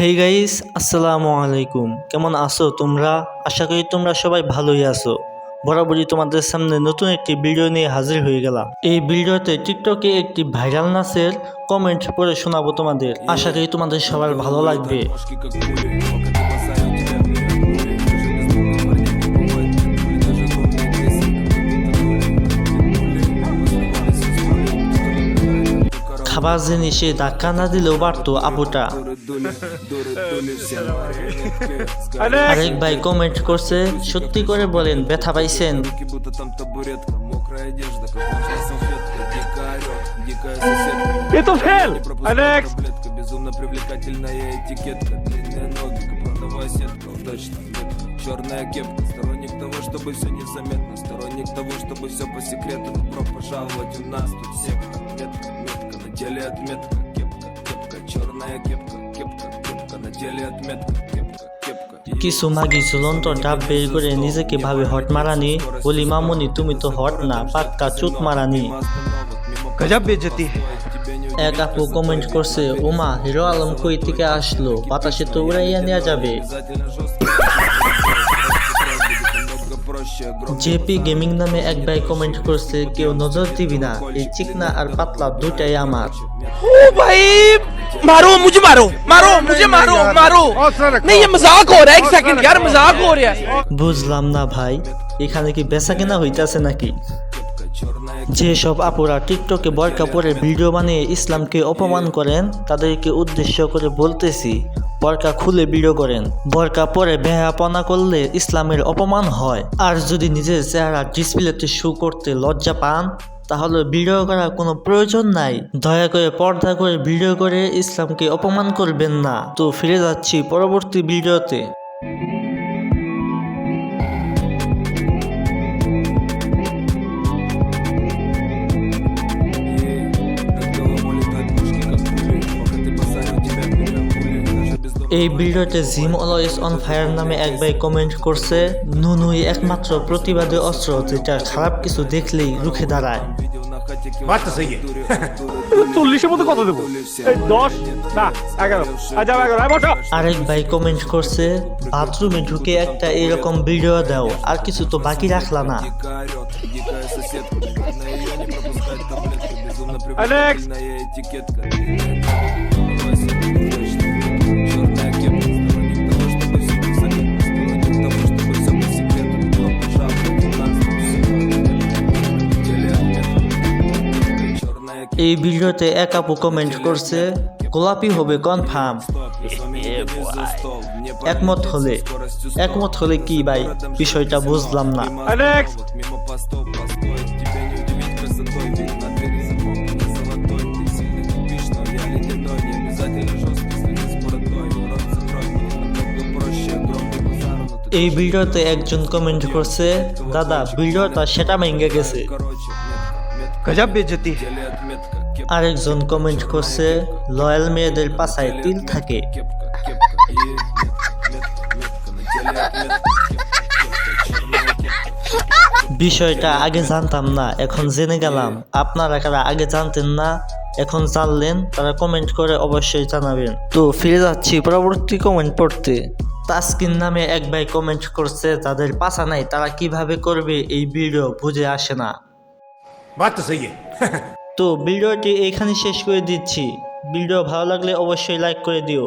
Hey guys, আসসালামু আলাইকুম। কেমন আছো তোমরা? আশা করি তোমরা সবাই ভালোই আছো। বরাবরই তোমাদের সামনে নতুন একটি ভিডিও নিয়ে হাজির হয়ে গেলাম। এই ভিডিওতে টিকটকে একটি ভাইরাল নাচের কমেন্ট পড়ে শোনাবো তোমাদের। আশা করি তোমাদের সবার ভালো লাগবে। খাবার জিনিসে ধাক্কা না দিলেও বাড়তো আপুটা। Дуры дули, дуры дули, все марионетки আরেক ভাই কমেন্ট করছে সত্যি করে বলেন ব্যথা পাইছেন Руки будто там табуретка, мокрая одежда, как влажная салфетка Дико орёт, дикая соседка Это фейл! Не пропускай Алекс! таблетка, безумно привлекательная этикетка Длинные ноги, капроновая сетка, удачно, метко Черная кепка, сторонник того, чтобы все незаметно Сторонник того, чтобы все по секрету Добро пожаловать у нас тут секта Метка, метка, на теле отметка Кепка, кепка, черная кепка, кепка, кепка, на теле отметка, кепка, কিছু মাগি ঝুলন্ত ডাব বের করে নিজেকে ভাবে হট মারানি? বলি মামুনি তুমি তো হট না পাক্কা চুত মারানি। এক আপু কমেন্ট করছে উমা হিরো আলম কই থেকে আসলো? বাতাসে তো উড়াইয়া নেওয়া যাবে। জেপি গেমিং নামে এক ভাই কমেন্ট করছে কেউ নজর দিবি না এই চিকনা আর পাতলা দুটাই আমার। ও ভাই! मारो मुझे मारो मारो मुझे मारो मारो। नहीं ये मजाक हो रहा है एक सेकंड यार मजाक हो रहा है। বুঝলাম না ভাই এখানে কি বেচা কেনা হইতাছে নাকি যে সব আপুরা টিকটকে বর কাপড়ের ভিডিও বানিয়ে ইসলামকে অপমান করেন তাদেরকে উদ্দেশ্য করে বলতেছি বরকা খুলে ভিডিও করেন। বরকা পরে বেহাপনা করলে ইসলামের অপমান হয়। আর যদি নিজের চেহারা ডিসপ্লেতে শো করতে লজ্জা পান তাহলে ভিডিও করার কোনো প্রয়োজন নাই। দয়া করে পর্দা করে ভিডিও করে ইসলামকে অপমান করবেন না। তো ফিরে যাচ্ছি পরবর্তী ভিডিওতে। এই ভিডিওতে জিম অলওয়েজ অন ফায়ার নামে এক ভাই কমেন্ট করছে নুনুই একমাত্র প্রতিবাদী অস্ত্র যেটা খারাপ কিছু দেখলেই রুখে দাঁড়ায়। আরেক ভাই কমেন্ট করছে বাথরুমে ঢুকে একটা এরকম ভিডিও দাও আর কিছু তো বাকি রাখলা না। Next. এই ভিডিওতে এক আপু কমেন্ট করছে, গোলাপি হবে কনফার্ম একমত হলে একমত হলে কি ভাই? বিষয়টা বুঝলাম না। এই ভিডিওতে একজন কমেন্ট করছে দাদা ভিডিওটা সেটা ভেঙে গেছে। আরেকজন কমেন্ট করছে লয়াল মেয়েদের পাশায় তিল থাকে। বিষয়টা আগে জানতাম না এখন জেনে গেলাম। আপনারা কারা আগে জানতেন না এখন জানলেন তারা কমেন্ট করে অবশ্যই জানাবেন। তো ফিরে যাচ্ছি পরবর্তী কমেন্ট পড়তে। তাস্কিন নামে এক ভাই কমেন্ট করছে তাদের পাছা নাই তারা কীভাবে করবে? এই ভিডিও বুঝে আসে না। তো ভিডিওটি এখানে শেষ করে দিচ্ছি। ভিডিও ভালো লাগলে অবশ্যই লাইক করে দিও।